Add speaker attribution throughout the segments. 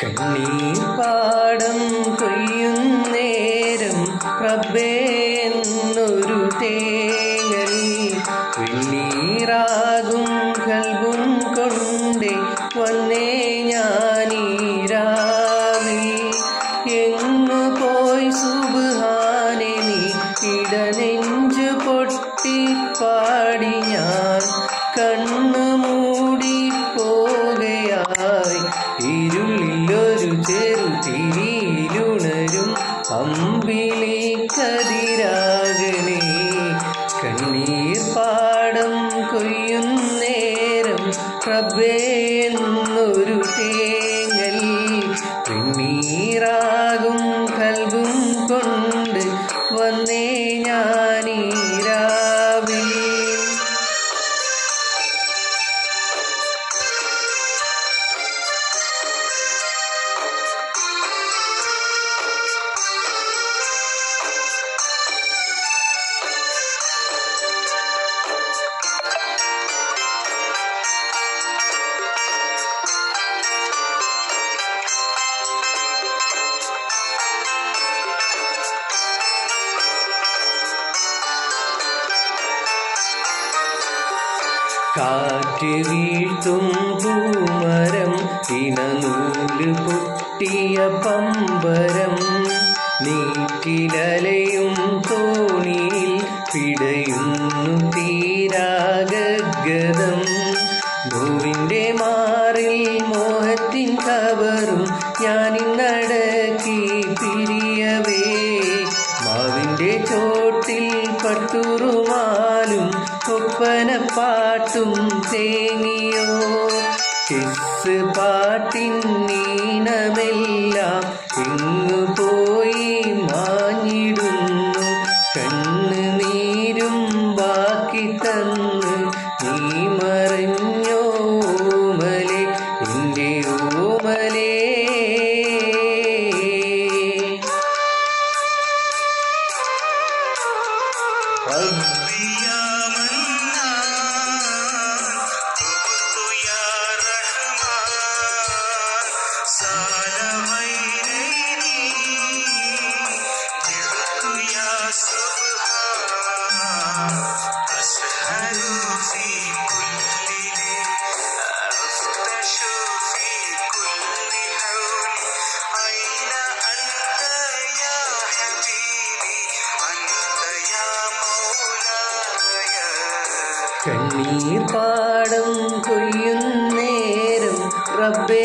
Speaker 1: കണ്ണീർ പാടം കൊയ്യുന്നേരം പ്രഭേ എന്നൊരു തേ അമ്പിളി കതിരാകണേ കണ്ണീർ പാടം കൊയ്യുന്നേരം നേരം പ്രഭേന്നൊരു തേങ്ങൽ പിന്നീറാകും കാറ്റ് വീഴ്ത്തും പൂമരം ഇണനൂൽ പൊട്ടിയ പമ്പരം. നീറ്റിലലയും തോണിയിൽ പിടയുന്നു തീരാഗഗതം പട്ടുറുമാലും ഒപ്പനപ്പാട്ടും തേങ്ങിയോ. കിസ് പാട്ടിൻ നീനമെല്ലാം എങ്ങു പോയി
Speaker 2: ربي يا
Speaker 1: കണ്ണീർ പാടം കൊയ്യുന്നേരം റബ്ബേ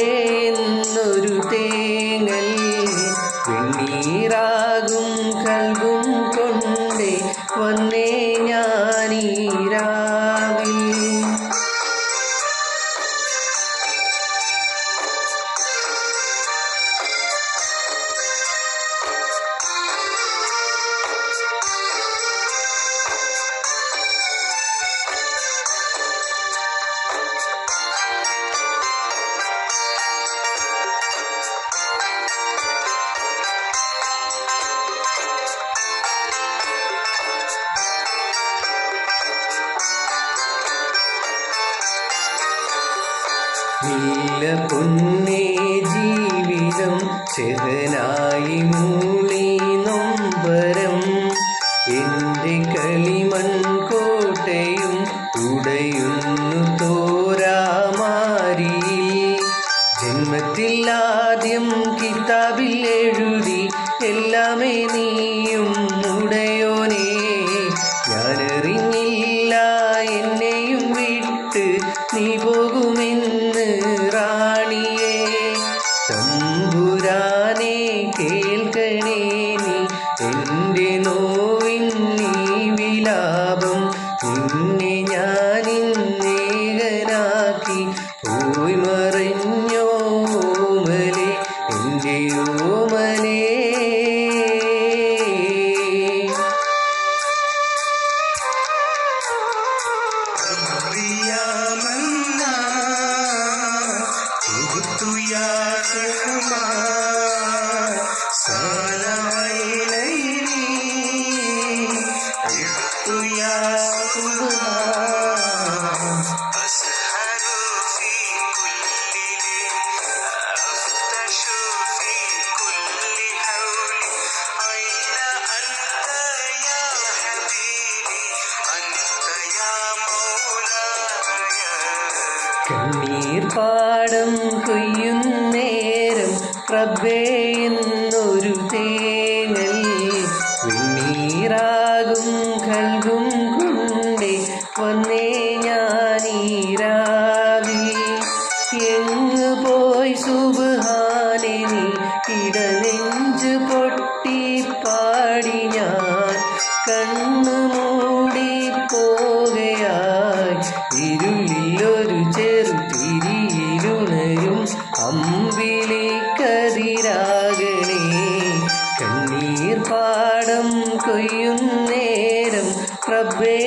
Speaker 1: ഇല്ല പൊന്നേ ജീവിതം ചെതനായി മൂളി നൊമ്പരം. എന്റെ കളിമൺ കോട്ടയും ഉടയുന്നു തോരാമാരി. ജന്മത്തിൽ ആദ്യം കിതാബിൽ എഴുതി എല്ലാമേ നീയും കേൾക്കണേ നീ എന്റെ നോവിൻ നീ വിലാപം നിന്നെ ഞാൻ ഇന്നേകനാക്കി പോയി മറിഞ്ഞോ ഓമലെ എന്റെ ഓമലേ.
Speaker 2: തുയാ
Speaker 1: കണ്ണീർപ്പാടം കൊയ്യുന്നേരം പ്രഭേ എന്നൊരു കണ്ണീരാകും വെണ്ണീറാകും കൽകും കൊണ്ടേ വന്നേ ഞാനീരാവി എങ്ങ് പോയി സുബാനെ ഇടനെഞ്ച് പൊട്ടി പാടി ഞാൻ. കണ്ണു പാടം കൊയ്യുന്നേരം പ്രഭേ